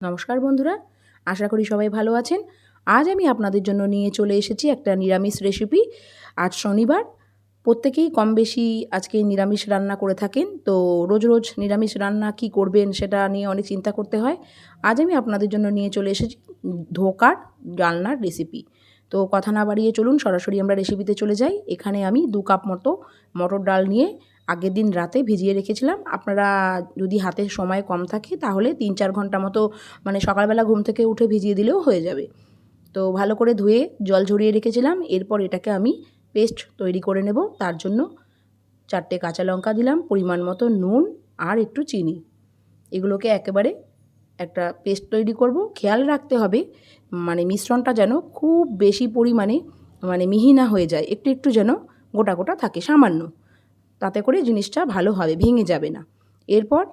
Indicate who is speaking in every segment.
Speaker 1: নমস্কার বন্ধুরা, আশা করি সবাই ভালো আছেন। আজ আমি আপনাদের জন্য নিয়ে চলে এসেছি একটা নিরামিষ রেসিপি আজ শনিবার, প্রত্যেকেই কম বেশি আজকে নিরামিষ রান্না করে থাকেন, তো রোজ রোজ নিরামিষ রান্না কি করবেন সেটা নিয়ে অনেক চিন্তা করতে হয়। আজ আমি আপনাদের জন্য নিয়ে চলে এসেছি ধোকার ডালনার রেসিপি তো কথা না বাড়িয়ে চলুন, সরাসরি আমরা রেসিপিতে চলে যাই। এখানে আমি দু কাপ মতো মটর ডাল নিয়ে আগের দিন রাতে ভিজিয়ে রেখেছিলাম। আপনারা যদি হাতে সময় কম থাকে তাহলে তিন চার ঘণ্টা মতো মানে সকালবেলা ঘুম থেকে উঠে ভিজিয়ে দিলেও হয়ে যাবে। তো ভালো করে ধুয়ে জল ঝরিয়ে রেখেছিলাম। এরপর এটাকে আমি পেস্ট তৈরি করে নেব। তার জন্য চারটে কাঁচা লঙ্কা দিলাম, পরিমাণ মতো নুন আর একটু চিনি। এগুলোকে একেবারে একটা পেস্ট তৈরি করব। খেয়াল রাখতে হবে মানে মিশ্রণটা যেন খুব বেশি পরিমাণে মানে মিহি না হয়ে যায়। একটু একটু যেন গোটা গোটা থাকে, সামান্য। তাতে করে জিনিসটা ভালো হবে, ভেঙে যাবে না। এরপর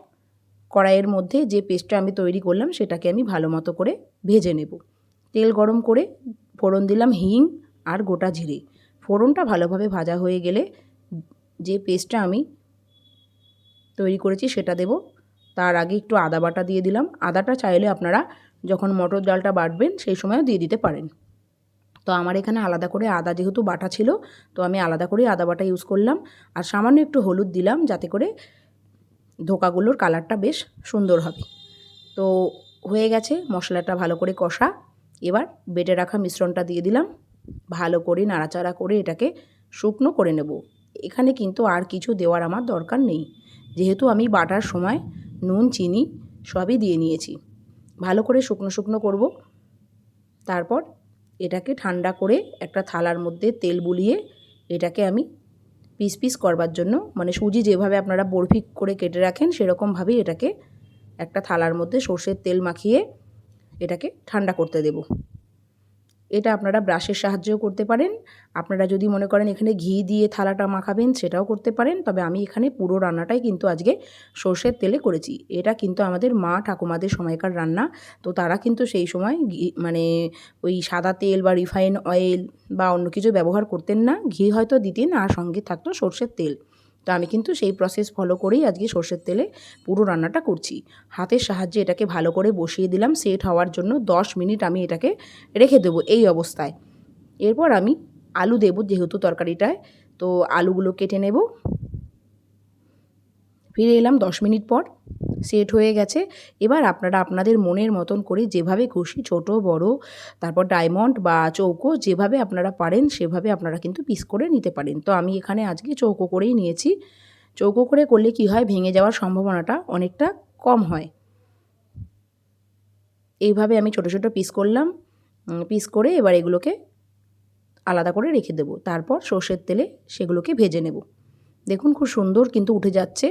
Speaker 1: কড়াইয়ের মধ্যে যে পেস্টটা আমি তৈরি করলাম, সেটাকে আমি ভালো মতো করে ভেজে নেব। তেল গরম করে ফোড়ন দিলাম হিং আর গোটা জিরে। ফোড়নটা ভালোভাবে ভাজা হয়ে গেলে যে পেস্টটা আমি তৈরি করেছি, সেটা দেব। তার আগে একটু আদা বাটা দিয়ে দিলাম। আদাটা চাইলে আপনারা যখন মটর ডালটা বাটবেন, সেই সময়ও দিয়ে দিতে পারেন। তো আমার এখানে আলাদা করে আদা যেহেতু বাটা ছিল, তো আমি আলাদা করে আদা বাটা ইউজ করলাম। আর সামান্য একটু হলুদ দিলাম যাতে করে ধোকাগুলোর কালারটা বেশ সুন্দর হবে। তো হয়ে গেছে, মশলাটা ভালো করে কষা। এবার বেটে রাখা মিশ্রণটা দিয়ে দিলাম। ভালো করে নাড়াচাড়া করে এটাকে শুকনো করে নেব। এখানে কিন্তু আর কিছু দেওয়ার আমার দরকার নেই। যেহেতু আমি বাটার সময় নুন, চিনি সবই দিয়ে নিয়েছি। ভালো করে শুকনো শুকনো করব। তারপর এটাকে ঠান্ডা করে একটা থালার মধ্যে তেল বুলিয়ে এটাকে আমি পিস পিস করবার জন্য মানে সুজি যেভাবে আপনারা বরফি করে কেটে রাখেন, সেরকমভাবেই এটাকে একটা থালার মধ্যে সর্ষের তেল মাখিয়ে এটাকে ঠান্ডা করতে দেব। এটা আপনারা ব্রাশের সাহায্যেও করতে পারেন। আপনারা যদি মনে করেন এখানে ঘি দিয়ে থালাটা মাখাবেন, সেটাও করতে পারেন। তবে আমি এখানে পুরো রান্নাটাই কিন্তু আজকে সর্ষের তেলে করেছি। এটা কিন্তু আমাদের মা ঠাকুমাদের সময়কার রান্না। তো তারা কিন্তু সেই সময় ঘি মানে ওই সাদা তেল বা রিফাইন অয়েল বা অন্য কিছু ব্যবহার করতেন না। ঘি হয়তো দিতেন আর সঙ্গে থাকতো সর্ষের তেল। তো আমি কিন্তু সেই প্রসেস ফলো করেই আজকে সর্ষের তেলে পুরো রান্নাটা করছি। হাতের সাহায্যে এটাকে ভালো করে বসিয়ে দিলাম সেট হওয়ার জন্য দশ মিনিট আমি এটাকে রেখে দেবো এই অবস্থায়। এরপর আমি আলু দেবো যেহেতু তরকারিটায়, তো আলুগুলো কেটে নেব। ফিরে এলাম দশ মিনিট পর। সেট হয়ে গেছে। এবার আপনারা আপনাদের মনের মতন করে যেভাবে খুশি, ছোট, বড়, তারপর ডায়মন্ড বা চৌকো যেভাবে আপনারা পারেন, সেভাবে আপনারা কিন্তু পিস করে নিতে পারেন। তো আমি এখানে আজকে চৌকো করেই নিয়েছি। চৌকো করে করলে কি হয়? ভেঙে যাওয়ার সম্ভাবনাটা অনেকটা কম হয়। এইভাবে আমি ছোট ছোট পিস করলাম। পিস করে এবার এগুলোকে আলাদা করে রেখে দেবো। তারপর সর্ষের তেলে সেগুলোকে ভেজে নেব। দেখুন খুব সুন্দর কিন্তু উঠে যাচ্ছে।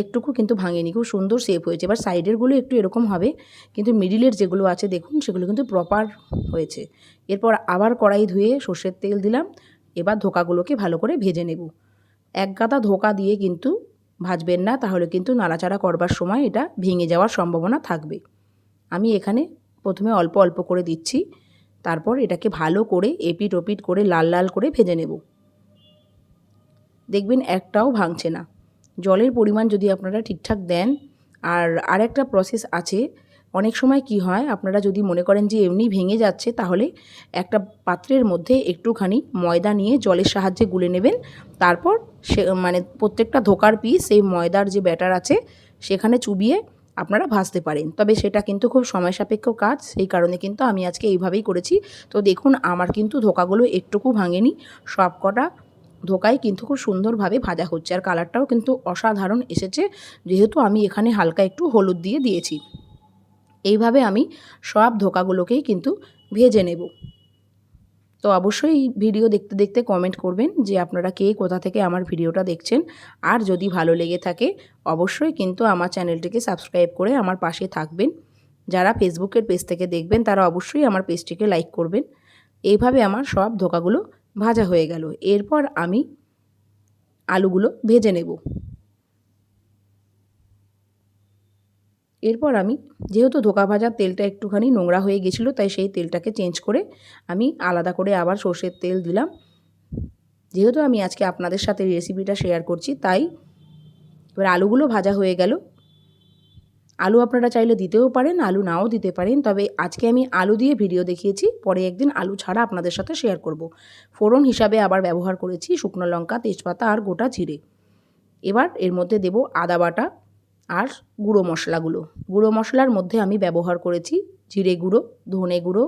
Speaker 1: একটুকু কিন্তু ভাঙেনি, খুব সুন্দর শেপ হয়েছে। এবার সাইডেরগুলো একটু এরকম হবে, কিন্তু মিডিলের যেগুলো আছে দেখুন, সেগুলো কিন্তু প্রপার হয়েছে। এরপর আবার কড়াই ধুয়ে সর্ষের তেল দিলাম, এবার ধোকাগুলোকে ভালো করে ভেজে নেব। এক গাদা ধোকা দিয়ে কিন্তু ভাজবেন না, তাহলে কিন্তু নাড়াচাড়া করবার সময় এটা ভেঙে যাওয়ার সম্ভাবনা থাকবে। আমি এখানে প্রথমে অল্প অল্প করে দিচ্ছি, তারপর এটাকে ভালো করে এপিট ওপিট করে লাল লাল করে ভেজে নেব। দেখবেন একটাও ভাঙছে না। জলের পরিমাণ যদি আপনারা ঠিকঠাক দেন, আর আরেকটা প্রসেস আছে, অনেক সময় কি হয়, আপনারা যদি মনে করেন যে এমনি ভেঙে যাচ্ছে, তাহলে একটা পাত্রের মধ্যে একটুখানি ময়দা নিয়ে জলের সাহায্যে গুলে নেবেন। তারপর সে মানে প্রত্যেকটা ধোকার পিস সেই ময়দার যে ব্যাটার আছে, সেখানে চুবিয়ে আপনারা ভাজতে পারেন। তবে সেটা কিন্তু খুব সময় সাপেক্ষ কাজ, সেই কারণে কিন্তু আমি আজকে এইভাবেই করেছি। তো দেখুন, আমার কিন্তু ধোকাগুলো একটুকু ভাঙেনি সব কটা ধোকাই কিন্তু খুব সুন্দরভাবে ভাজা হচ্ছে। আর কালারটাও কিন্তু অসাধারণ এসেছে। যেহেতু আমি এখানে হালকা একটু হলুদ দিয়ে দিয়েছি। এইভাবে আমি সব ধোকাগুলোকেই কিন্তু ভেজে নেব। তো অবশ্যই ভিডিও দেখতে দেখতে কমেন্ট করবেন যে আপনারা কে কোথা থেকে আমার ভিডিওটা দেখছেন। আর যদি ভালো লেগে থাকে, অবশ্যই কিন্তু আমার চ্যানেলটিকে সাবস্ক্রাইব করে আমার পাশে থাকবেন। যারা ফেসবুকের পেজ থেকে দেখবেন, তারা অবশ্যই আমার পেজটিকে লাইক করবেন। এইভাবে আমার সব ধোকাগুলো ভাজা হয়ে গেল। এরপর আমি আলুগুলো ভেজে নেব। এরপর আমি, যেহেতু ধোকা ভাজার তেলটা একটুখানি নোংরা হয়ে গেছিল, তাই সেই তেলটাকে চেঞ্জ করে আমি আলাদা করে আবার সর্ষের তেল দিলাম। যেহেতু আমি আজকে আপনাদের সাথে রেসিপিটা শেয়ার করছি, তাই এবার আলুগুলো ভাজা হয়ে গেল। আলু আপনারা চাইলে দিতেও পারেন, আলু নাও দিতে পারেন। তবে আজকে আমি আলু দিয়ে ভিডিও দেখিয়েছি, পরে একদিন আলু ছাড়া আপনাদের সাথে শেয়ার করব। ফোড়ন হিসাবে আবার ব্যবহার করেছি, শুকনো লঙ্কা, তেজপাতা আর গোটা জিরে। এবার এর মধ্যে দেব আদা বাটা আর গুঁড়ো মশলাগুলো। গুঁড়ো মশলার মধ্যে আমি ব্যবহার করেছি জিরে গুঁড়ো, ধনে গুঁড়ো,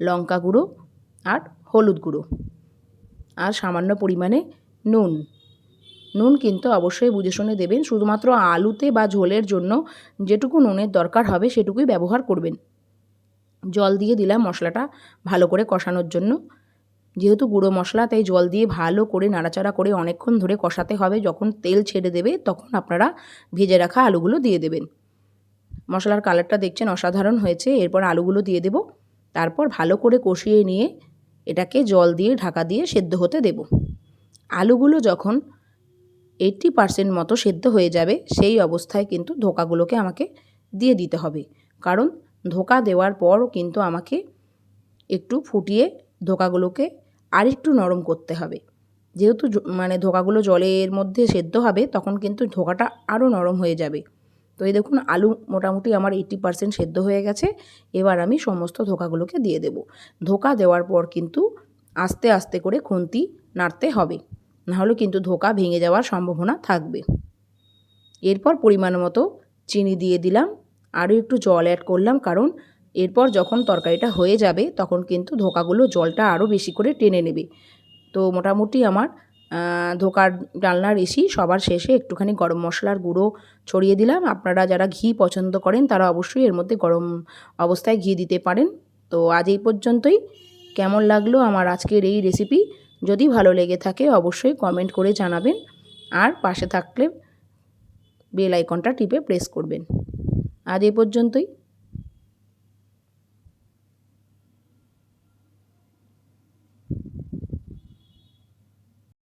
Speaker 1: লঙ্কা গুঁড়ো আর হলুদ গুঁড়ো। আর সামান্য পরিমাণে নুন। নুন কিন্তু অবশ্যই বুঝে শুনে দেবেন। শুধুমাত্র আলুতে বা ঝোলের জন্য যেটুকু নুনের দরকার হবে সেটুকুই ব্যবহার করবেন। জল দিয়ে দিলাম মশলাটা ভালো করে কষানোর জন্য। যেহেতু গুঁড়ো মশলা, তাই জল দিয়ে ভালো করে নাড়াচাড়া করে অনেকক্ষণ ধরে কষাতে হবে। যখন তেল ছেড়ে দেবে, তখন আপনারা ভেজে রাখা আলুগুলো দিয়ে দেবেন। মশলার কালারটা দেখছেন অসাধারণ হয়েছে। এরপর আলুগুলো দিয়ে দেব। তারপর ভালো করে কষিয়ে নিয়ে এটাকে জল দিয়ে ঢাকা দিয়ে সেদ্ধ হতে দেব। আলুগুলো যখন এইট্টি পারসেন্ট মতো সেদ্ধ হয়ে যাবে, সেই অবস্থায় কিন্তু ধোকাগুলোকে আমাকে দিয়ে দিতে হবে। কারণ ধোকা দেওয়ার পরও কিন্তু আমাকে একটু ফুটিয়ে ধোকাগুলোকে আরেকটু নরম করতে হবে। যেহেতু মানে ধোকাগুলো জলের মধ্যে সেদ্ধ হবে, তখন কিন্তু ধোকাটা আরও নরম হয়ে যাবে। তো এই দেখুন, আলু মোটামুটি আমার এইটি পারসেন্ট সেদ্ধ হয়ে গেছে, এবার আমি সমস্ত ধোকাগুলোকে দিয়ে দেব। ধোকা দেওয়ার পর কিন্তু আস্তে আস্তে করে খুন্তি নাড়তে হবে। নাহলে কিন্তু ধোকা ভেঙে যাওয়ার সম্ভাবনা থাকবে। এরপর পরিমাণ মতো চিনি দিয়ে দিলাম। আরও একটু জল অ্যাড করলাম কারণ এরপর যখন তরকারিটা হয়ে যাবে তখন কিন্তু ধোকাগুলো জলটা আরও বেশি করে টেনে নেবে। তো মোটামুটি আমার ধোকার ডালনা রেসি সবার শেষে একটুখানি গরম মশলার গুঁড়ো ছড়িয়ে দিলাম। আপনারা যারা ঘি পছন্দ করেন তারা অবশ্যই এর মধ্যে গরম অবস্থায় ঘি দিতে পারেন। তো আজ এই পর্যন্তই। কেমন লাগল আমার আজকের এই রেসিপি যদি ভালো লেগে থাকে অবশ্যই কমেন্ট করে জানাবেন। আর পাশে থাকলে বেল আইকনটা টিপে প্রেস করবেন। আজ এ পর্যন্তই।